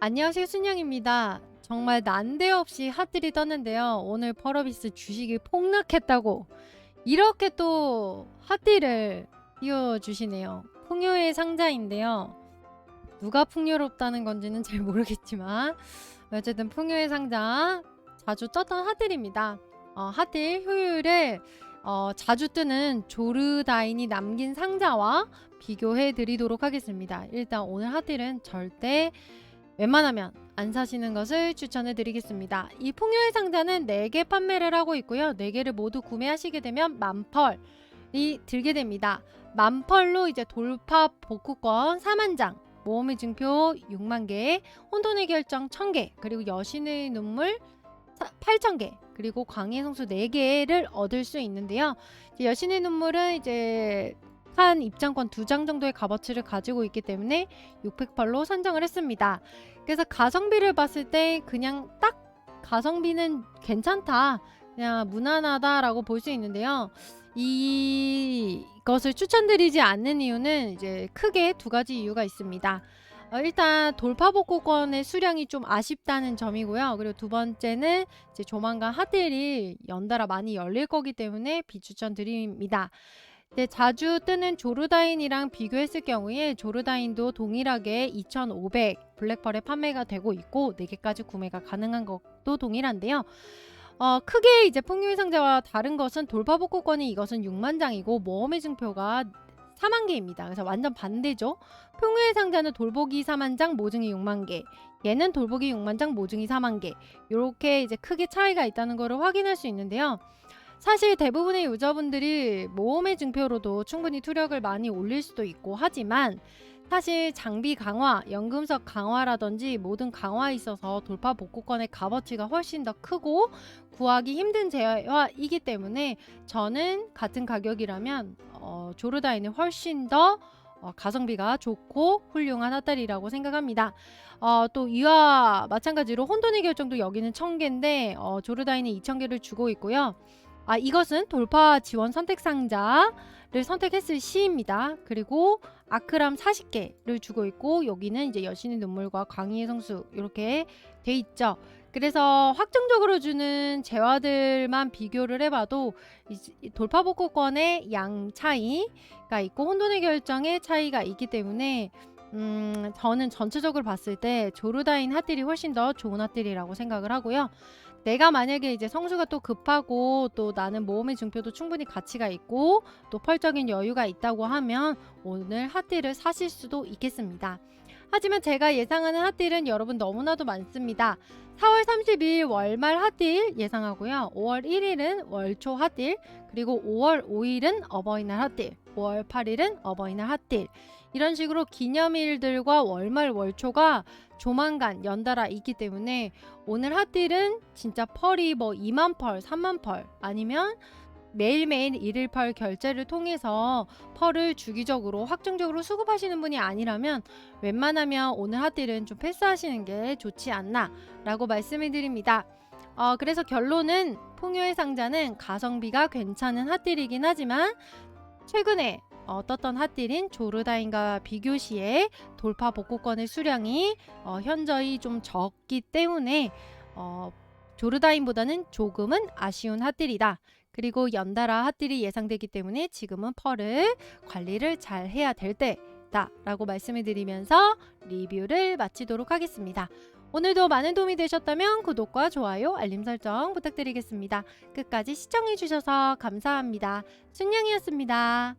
안녕하세요 순영입니다. 정말 난데없이 핫들이 떴는데요. 오늘 펄어비스 주식이 폭락했다고 이렇게 또 핫딜을 띄워주시네요. 풍요의 상자인데요. 누가 풍요롭다는 건지는 잘 모르겠지만 어쨌든 풍요의 상자 자주 떴던 핫딜입니다. 어, 핫딜 효율을 어, 자주 뜨는 조르다인이 남긴 상자와 비교해 드리도록 하겠습니다. 일단 오늘 핫딜은 절대 웬만하면 안 사시는 것을 추천해 드리겠습니다. 이 풍요의 상자는 4개 판매를 하고 있고요. 4개를 모두 구매하시게 되면 만펄이 들게 됩니다. 만펄로 이제 돌파 복구권 4만 장, 모험의 증표 6만 개, 혼돈의 결정 1000개, 그리고 여신의 눈물 8,000개, 그리고 광희의 성수 4개를 얻을 수 있는데요. 여신의 눈물은 이제 한 입장권 두 장 정도의 값어치를 가지고 있기 때문에 600팔로 선정을 했습니다. 그래서 가성비를 봤을 때 그냥 딱 가성비는 괜찮다. 그냥 무난하다라고 볼 수 있는데요. 이것을 추천드리지 않는 이유는 이제 크게 두 가지 이유가 있습니다. 어, 일단 돌파 복구권의 수량이 좀 아쉽다는 점이고요. 그리고 두 번째는 이제 조만간 핫딜이 연달아 많이 열릴 거기 때문에 비추천 드립니다. 네, 자주 뜨는 조르다인이랑 비교했을 경우에 조르다인도 동일하게 2,500 블랙펄에 판매가 되고 있고 4개까지 구매가 가능한 것도 동일한데요. 어, 크게 이제 풍요의 상자와 다른 것은 돌파 복구권이 이것은 6만 장이고 모험의 증표가 4만 개입니다. 그래서 완전 반대죠. 풍요의 상자는 돌보기 4만 장, 모증이 6만 개. 얘는 돌보기 6만 장, 모증이 4만 개. 이렇게 이제 크게 차이가 있다는 것을 확인할 수 있는데요. 사실 대부분의 유저분들이 모험의 증표로도 충분히 투력을 많이 올릴 수도 있고 하지만 사실 장비 강화, 연금석 강화라든지 모든 강화에 있어서 돌파 복구권의 값어치가 훨씬 더 크고 구하기 힘든 재화이기 때문에 저는 같은 가격이라면 어, 조르다인은 훨씬 더 어, 가성비가 좋고 훌륭한 핫달이라고 생각합니다. 어, 또 이와 마찬가지로 혼돈의 결정도 여기는 1000개인데 어, 조르다인은 2000개를 주고 있고요. 아, 이것은 돌파 지원 선택 상자를 선택했을 시입니다. 그리고 아크람 40개를 주고 있고 여기는 이제 여신의 눈물과 광희의 성수 이렇게 돼 있죠. 그래서 확정적으로 주는 재화들만 비교를 해봐도 이 돌파 복구권의 양 차이가 있고 혼돈의 결정의 차이가 있기 때문에 음, 저는 전체적으로 봤을 때 조르다인 핫딜이 훨씬 더 좋은 핫딜이라고 생각을 하고요. 내가 만약에 이제 성수가 또 급하고 또 나는 모험의 증표도 충분히 가치가 있고 또 펄적인 여유가 있다고 하면 오늘 핫딜을 사실 수도 있겠습니다. 하지만 제가 예상하는 핫딜은 여러분 너무나도 많습니다. 4월 30일 월말 핫딜 예상하고요. 5월 1일은 월초 핫딜, 그리고 5월 5일은 어버이날 핫딜, 5월 8일은 어버이날 핫딜. 이런 식으로 기념일들과 월말 월초가 조만간 연달아 있기 때문에 오늘 핫딜은 진짜 펄이 뭐 2만 펄, 3만 펄 아니면 매일매일 일일 펄 결제를 통해서 펄을 주기적으로 확정적으로 수급하시는 분이 아니라면 웬만하면 오늘 핫딜은 좀 패스하시는 게 좋지 않나 라고 말씀을 드립니다. 어, 그래서 결론은 풍요의 상자는 가성비가 괜찮은 핫딜이긴 하지만 최근에 어, 떴던 핫딜인 조르다인과 비교 시에 돌파 복구권의 수량이 어, 현저히 좀 적기 때문에 어, 조르다인보다는 조금은 아쉬운 핫딜이다. 그리고 연달아 핫딜이 예상되기 때문에 지금은 펄을 관리를 잘 해야 될 때다 라고 말씀을 드리면서 리뷰를 마치도록 하겠습니다. 오늘도 많은 도움이 되셨다면 구독과 좋아요, 알림 설정 부탁드리겠습니다. 끝까지 시청해주셔서 감사합니다. 순영이었습니다.